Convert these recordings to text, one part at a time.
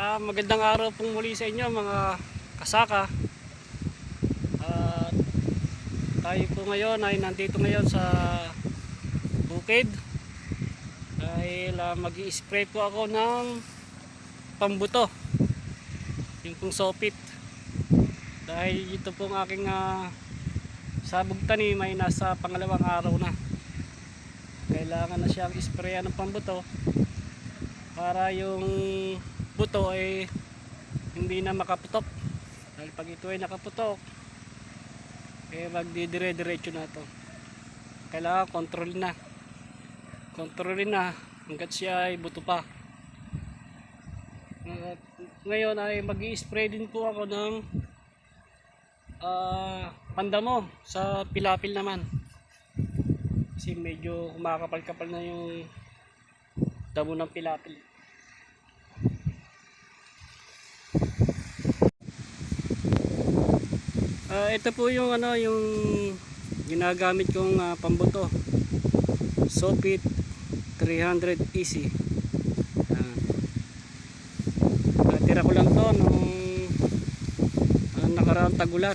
Ah, magandang araw pong muli sa inyo mga kasaka. At tayo po ngayon ay nandito ngayon sa bukid. Dahil ah, mag-i-spray po ako ng pambuto. Yung pong sopit. Dahil ito pong aking ah, sabog tanim ay nasa pangalawang araw na. Kailangan na siyang isprayan ng pambuto para yung buto ay hindi na makaputok. Dahil pag ito ay nakaputok eh magdidire-diretso na to. Kailangan control na. Controlin na hanggat siya ay buto pa. At ngayon ay mag spray din po ako ng ah, pandamo sa pilapil naman. Kasi medyo kumakapal-kapal na yung damo ng pilapil Ah, ito po yung ano yung ginagamit kong ah, pambuto. Sopit 300 easy. Ah. Natira ko lang to nung ah, nakaraang tagulan.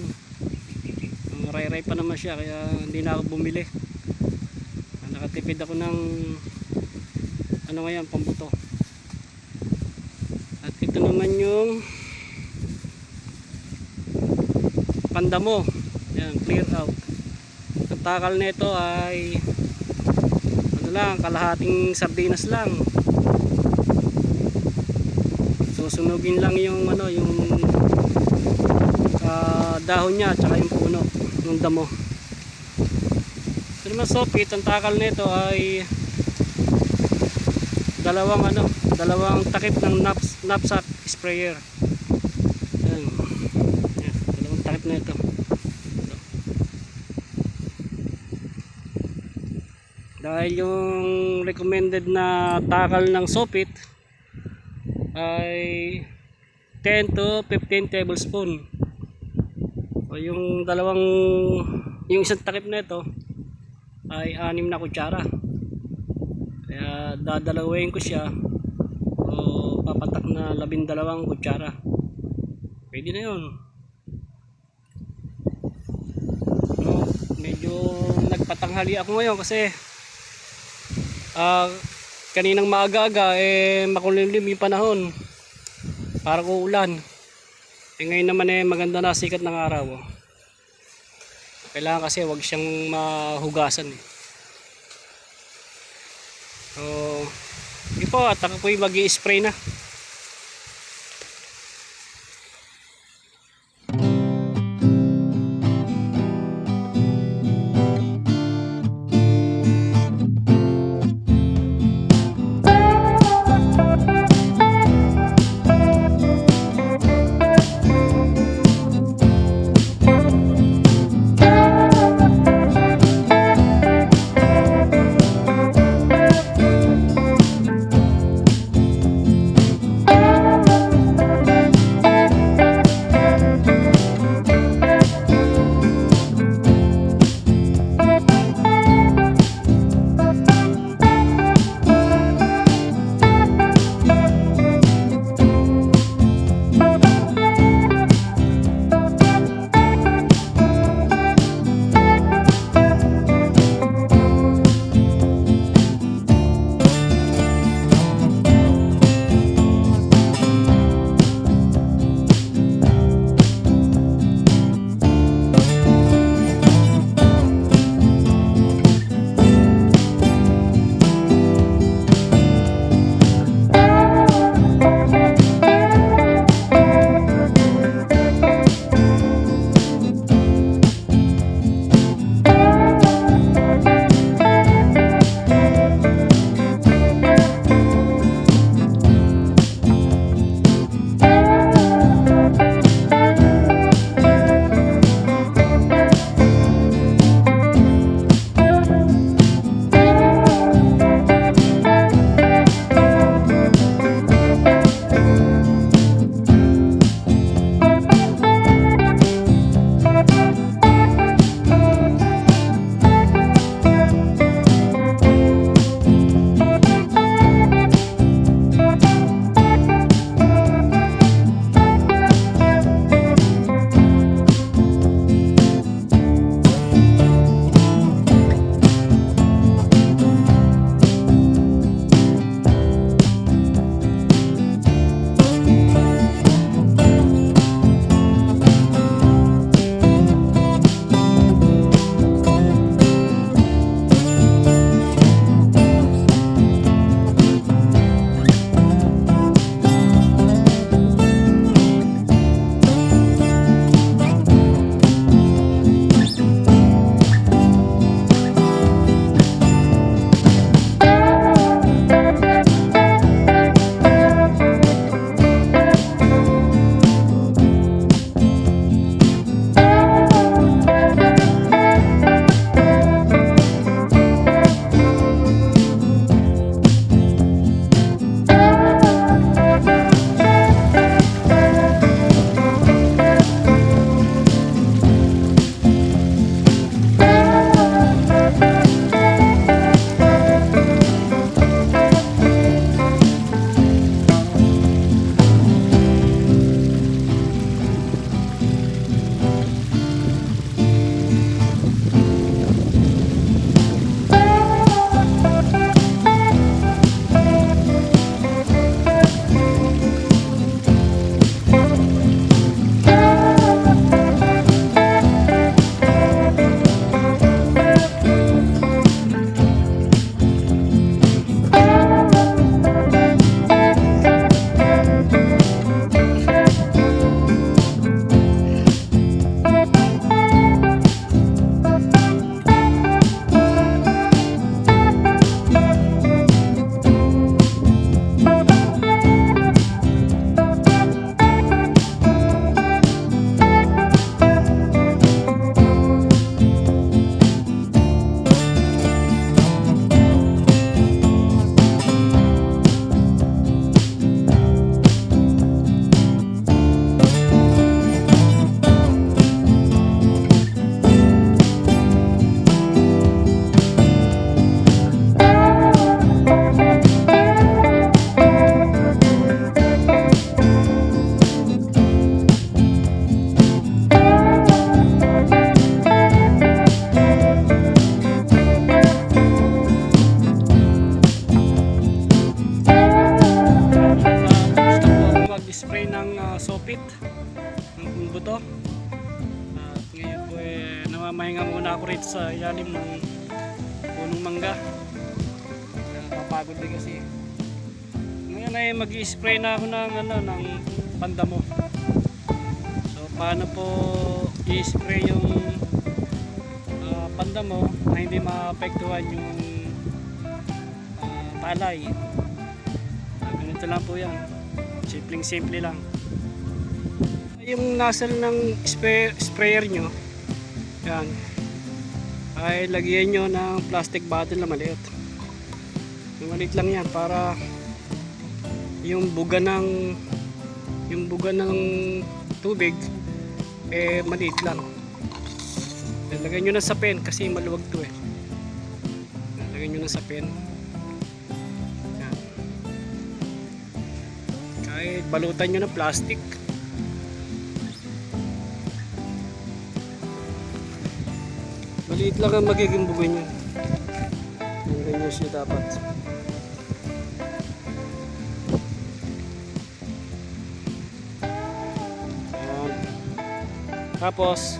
Uh, ray-ray pa naman siya kaya hindi na ako bumili. Ah, nakatipid ako ng ano ngayon pambuto. At ito naman yung pandamo. Yan clear out. Ang takal nito ay ano lang kalahating sardinas lang. Susunugin lang yung ano yung ah, dahon niya tsaka yung puno ng damo. Ito naman ang takal nito ay dalawang ano dalawang takip ng naps, knapsack sprayer yan yan, dalawang takip na ito. Ito. Dahil yung recommended na takal ng sopit ay 10 to 15 tablespoon. O yung dalawang yung isang takip na ito ay 6 na kutsara. Kaya dadalawin ko siya o papatak na 12 kutsara. Pwede na yun. No, medyo nagpatanghali ako ngayon kasi ah kaninang maaga-aga eh makulimlim yung panahon. Para ko ulan. Eh ngayon naman eh maganda na sikat ng araw. oh. Kailangan kasi wag siyang mahugasan eh. So, hindi po at ako po'y mag spray na. Buto. At ngayon po eh, namamahinga muna ako rito sa ilalim ng punong mangga. Nakapagod din kasi. Ngayon ay mag-spray na ako ng, ano, ng pandamo. So paano po i-spray yung ah, pandamo na hindi maapektuhan yung ah, palay. Ah, ganito lang po yan. Simpleng simple lang. Yung nozzle ng spray, sprayer nyo, yan, ay lagyan nyo ng plastic bottle na maliit. Yung maliit lang yan para yung buga ng yung buga ng tubig eh maliit lang. Lagyan nyo na sa pen kasi maluwag to eh. Lagyan nyo na sa pen. Yan. Kahit balutan nyo ng plastic. Maliit lang ang magiging buga nyo. Yung ganyan siya dapat. Ayan. Tapos,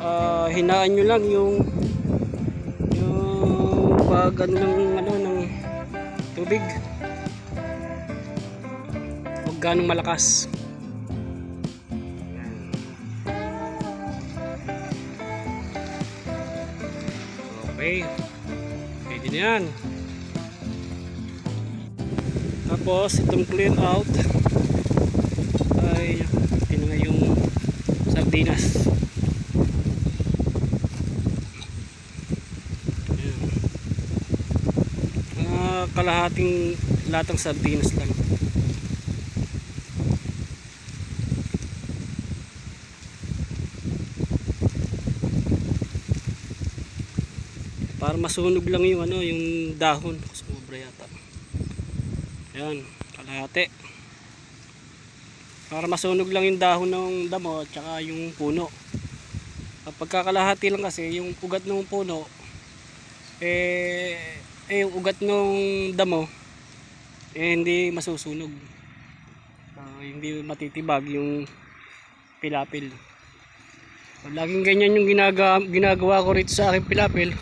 ah, hinaan nyo lang yung yung pag ano ng ano ng tubig. Huwag ganong malakas. Okay. Pwede na yan. Tapos, itong clear out ay ito na nga yung sardinas. Ayan. Mga kalahating latang sardinas lang. Para masunog lang yung ano, yung dahon. Sumobra yata. Ayan, kalahati. Para masunog lang yung dahon ng damo at saka yung puno. Kapag kakalahati lang kasi, yung ugat ng puno, eh, eh yung ugat ng damo, eh hindi masusunog. Ah, hindi matitibag yung pilapil. So, laging ganyan yung ginaga, ginagawa ko rito sa aking pilapil.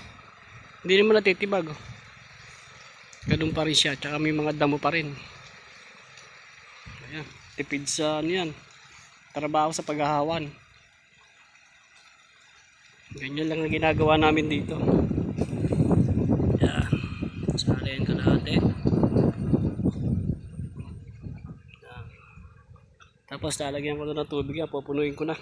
Hindi naman natitibag. Oh. Ganun pa rin siya. Tsaka may mga damo pa rin. Ayan. Tipid sa ano yan. Trabaho sa paghahawan. Ganyan lang ang ginagawa namin dito. Yan. Salin ka natin. Yan. Tapos lalagyan ko na ng tubig yan. Pupunuin ko na.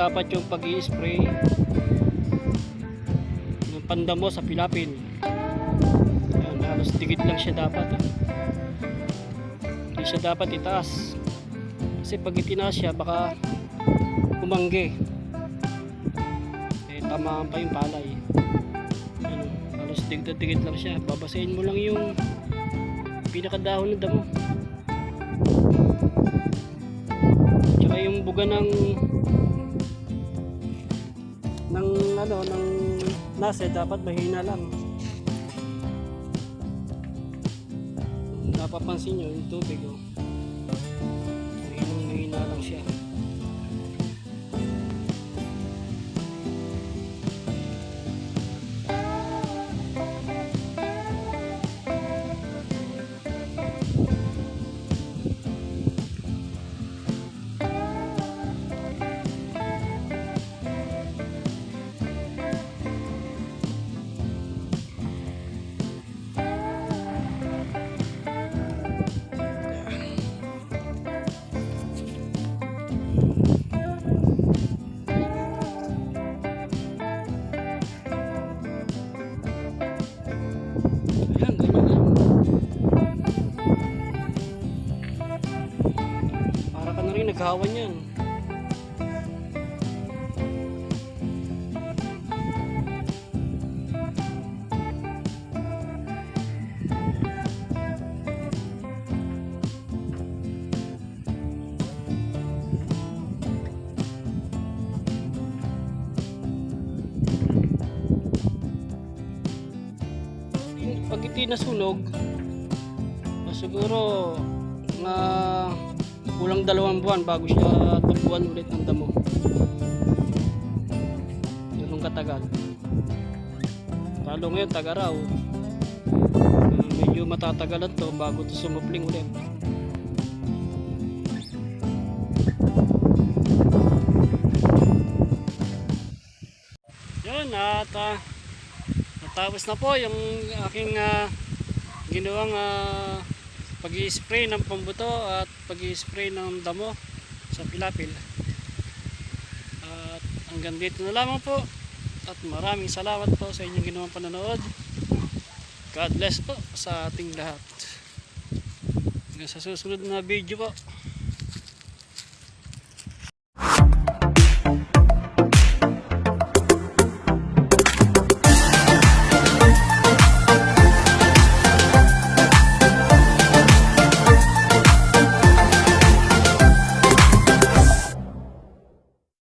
Dapat yung pag spray ng pandamo sa pilapin. Yan, halos digit lang siya dapat. eh. Hindi siya dapat itaas. Kasi pag itinaas siya, baka umangge. Eh, tamaan pa yung palay. Yan, halos digit-digit lang siya. Babasahin mo lang yung pinakadahon ng damo. Tsaka yung buga ng ano ng nasa dapat mahina lang. Napapansin nyo yung tubig oh. Hindi nasunog, ah, siguro na kulang dalawang buwan bago siya tubuan ulit ng damo. Ganun katagal. Lalo ngayon, tagaraw. Uh, medyo matatagalan to bago to sumupling ulit. Yun, at ah, natapos na po yung aking ah, ginawang uh, pag spray ng pambuto at pag spray ng damo sa pilapil. At hanggang dito na lamang po. At maraming salamat po sa inyong ginawang panonood. God bless po sa ating lahat. Hanggang sa susunod na video po.